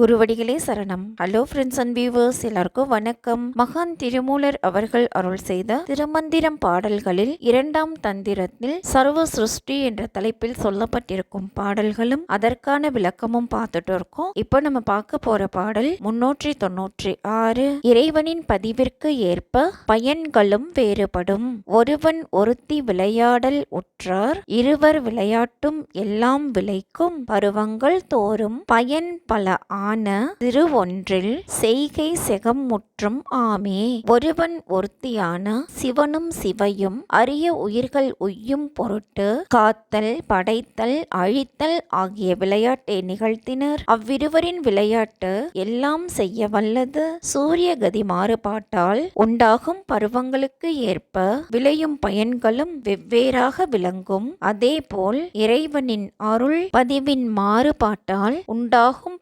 குருவடிகளே சரணம். Hello friends and viewers எல்லாருக்கும் வணக்கம். மகான் திருமூலர் அவர்கள் அருள் செய்த திருமந்திரம் பாடல்களில் இரண்டாம் தந்திரத்தில் சர்வ சிருஷ்டி என்ற தலைப்பில் சொல்லப்பட்டிருக்கும் பாடல்களும் அதற்கான விளக்கமும் பார்த்துட்டு இருக்கோம். இப்போ நம்ம பார்க்க போற பாடல் முன்னூற்றி தொன்னூற்றி ஆறு. இறைவனின் பதிவிற்கு ஏற்ப பயன்களும் வேறுபடும். ஒருவன் ஒருத்தி விளையாடல் உற்றார் இருவர் விளையாட்டும் எல்லாம் விளைக்கும் பருவங்கள் தோறும் பயன் பல ஆன திரு ஒன்றில் செய்கை செகம் முற்றும் ஆமே. ஒருவன் ஒருத்தியான சிவனும் சிவையும் அரிய உயிர்கள் உய்யும் பொருட்டு காத்தல் படைத்தல் அழித்தல் ஆகிய விளையாட்டை நிகழ்த்தினர். அவ்விருவரின் விளையாட்டு எல்லாம் செய்ய வல்லது. சூரிய கதி மாறுபாட்டால் உண்டாகும் பருவங்களுக்கு ஏற்ப விளையும் பயன்களும் வெவ்வேறாக விளங்கும். அதேபோல் இறைவனின் அருள் பதிவின் மாறுபாட்டால் உண்டாகும்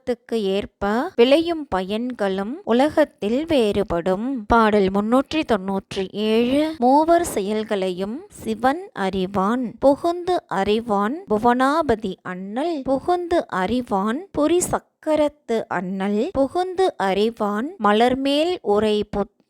காலத்துக்கு ஏற்ப விளையும் பயன்களும் உலகத்தில் வேறுபடும். பாடல் முன்னூற்றி தொன்னூற்றி ஏழு. மூவர் செயல்களையும் சிவன் அறிவான். புகுந்து அறிவான் புவனாபதி அண்ணல். புகுந்து அறிவான் புரி சக்கரத்து அண்ணல். புகுந்து அறிவான் மலர்மேல் உரை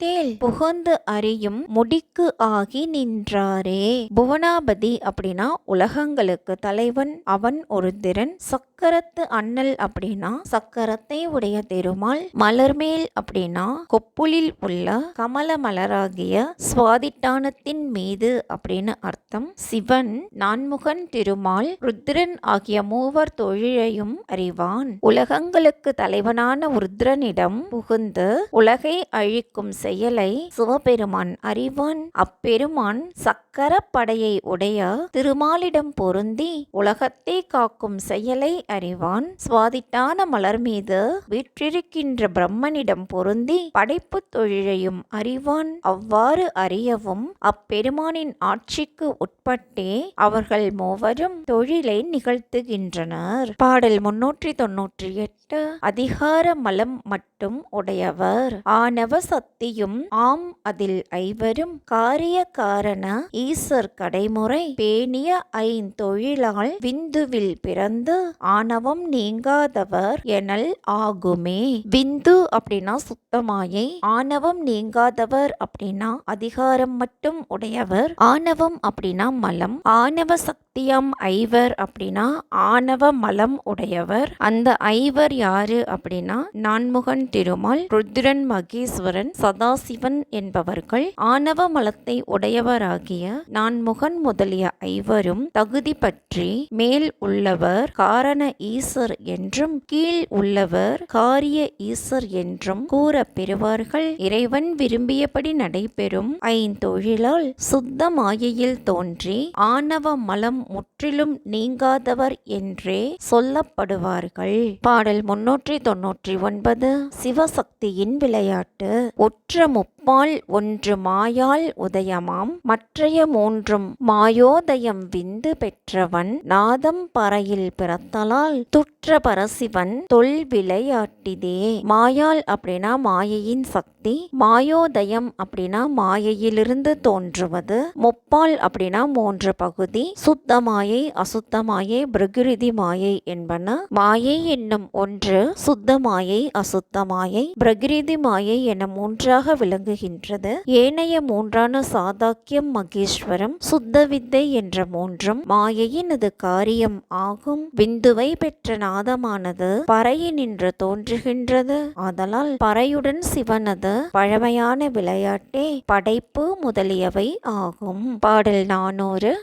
புத்தேல் புகுந்து அறியும் முடிக்கு ஆகி நின்றாரே. புவனாபதி அப்படின்னா உலகங்களுக்கு தலைவன் அவன் ஒரு திறன். சக்கரத்து அண்ணல் அப்படின்னா சக்கரத்தை உடைய திருமால். மலர்மேல் அப்படின்னா கொப்புளில் உள்ள கமல மலராகிய சுவாதிட்டானத்தின் மீது அப்படின்னு அர்த்தம். சிவன் நான்முகன் திருமால் ருத்ரன் ஆகிய மூவர் தொழிலையும் அறிவான். உலகங்களுக்கு தலைவனான ருத்ரனிடம் புகுந்து உலகை அழிக்கும் செயலை சிவபெருமான் அறிவான். அப்பெருமான் சக்கர படையை உடைய திருமாலிடம் பொருந்தி உலகத்தை காக்கும் செயலை அறிவான். சுவாதிட்டான மலர் மீது வீற்றிருக்கின்ற பிரம்மனிடம் பொருந்தி படைப்பு தொழிலையும் அறிவான். அவ்வாறு அறியவும் அப்பெருமானின் ஆட்சிக்கு உட்பட்டே அவர்கள் மூவரும் தொழிலை நிகழ்த்துகின்றனர். பாடல் முன்னூற்றி தொன்னூற்றி எட்டு. அதிகார மலம் மட்டும் உடையவர். ஆணவ சக்தியும் ஆம் அதில் ஐவரும் காரிய காரண ஈசர் கடைமுறை பேணிய ஐந்தொழிலால் விந்துவில் பிறந்து ஆணவம் நீங்காதவர் எனல் ஆகுமே. விந்து அப்படின்னா சுத்தமாயை ஆணவம் நீங்காதவர் அப்படின்னா அதிகாரம் மட்டும் உடையவர் ஆணவம் அப்படின்னா மலம் ஆணவ சக்தி சத்தியம் ஐவர் அப்படின்னா ஆணவ மலம் உடையவர். அந்த ஐவர் யாரு அப்படின்னா நான்முகன் திருமால் ருத்ரன் மகேஸ்வரன் சதாசிவன் என்பவர்கள். ஆணவ மலத்தை உடையவராகிய நான்முகன் முதலிய ஐவரும் தகுதி பற்றி மேல் உள்ளவர் காரண ஈசர் என்றும் கீழ் உள்ளவர் காரிய ஈசர் என்றும் கூற பெறுவார்கள். இறைவன் விரும்பியபடி நடைபெறும் ஐந்தொழிலால் சுத்த மாயையில் தோன்றி ஆணவ மலம் முற்றிலும் நீங்காதவர் என்றே சொல்லப்படுவார்கள். பாடல் முன்னூற்றி தொன்னூற்றி ஒன்பது சிவசக்தியின் விளையாட்டு. ஒற்ற முப்பால் ஒன்று மாயால் உதயமாம். மற்றைய மூன்றும் மாயோதயம் விந்து பெற்றவன். நாதம் பறையில் பிறத்தலால் துற்ற பரசிவன். தொல் விளையாட்டிதே. மாயால் அப்படின்னா மாயையின் சக்தி. மாயோதயம் அப்படின்னா மாயையிலிருந்து தோன்றுவது. முப்பால் அப்படின்னா மூன்று பகுதி. சுத்த மாயை அசுத்த மாயை பிரகிருதி மாயை என்பன. மாயை என்னும் ஒன்று சுத்த மாயை அசுத்த மாயை பிரகிருதி மாயை என மூன்றாக விளங்குகின்றது. ஏனைய மூன்றான சாதாக்கியம் மகேஸ்வரம் சுத்த வித்தை என்ற மூன்றும் மாயையினது காரியம் ஆகும். விந்துவை பெற்ற நாதமானது பறையினின்று தோன்றுகின்றது. ஆதலால் பறையுடன் சிவனது பழமையான விளையாட்டே படைப்பு முதலியவை ஆகும். பாடல் நானூறு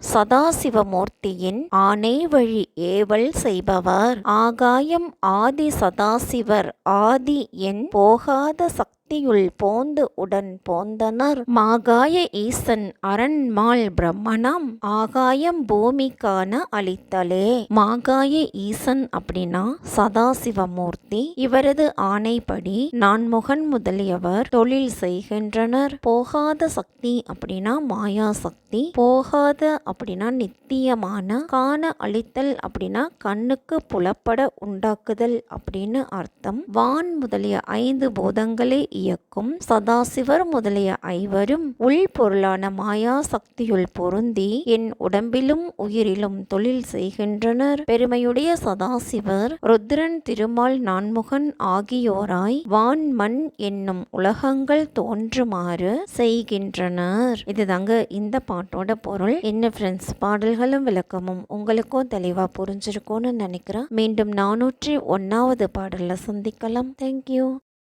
மூர்த்தியின் ஆணை வழி ஏவல் செய்பவர். ஆகாயம் ஆதி சதாசிவர். ஆதி என் போகாத சக்தி சக்தியுள் போந்து உடன் போந்தனர். மாகாய ஈசன் அரண்மாள் பிரம்மணம் ஆகாயம் பூமிக்கான அளித்தலே. மாகாய ஈசன் அப்படின்னா சதாசிவமூர்த்தி. இவரது ஆணைப்படி நான்முகன் முதலியவர் தொழில் செய்கின்றனர். போகாத சக்தி அப்படின்னா மாயா சக்தி போகாத அப்படின்னா நித்தியமான. காண அளித்தல் அப்படின்னா கண்ணுக்கு புலப்பட உண்டாக்குதல் அப்படின்னு அர்த்தம். வான் முதலிய ஐந்து பூதங்களை இயக்கும் சதாசிவர் முதலிய ஐவரும் உள் பொருளான மாயா சக்தியுள் பொருந்தி என் உடம்பிலும் உயிரிலும் தொழில் செய்கின்றனர். பெருமையுடைய சதாசிவர் ருத்ரன் திருமால் நான்முகன் ஆகியோராய் வான் மண் என்னும் உலகங்கள் தோன்றுமாறு செய்கின்றனர். இதுதாங்க இந்த பாட்டோட பொருள். என்ன ஃப்ரெண்ட்ஸ் பாடல்களும் விளக்கமும் உங்களுக்கும் தெளிவா புரிஞ்சிருக்கும்னு நினைக்கிறேன். மீண்டும் நானூற்றி ஒன்னாவது பாடல்ல சந்திக்கலாம். தேங்க்யூ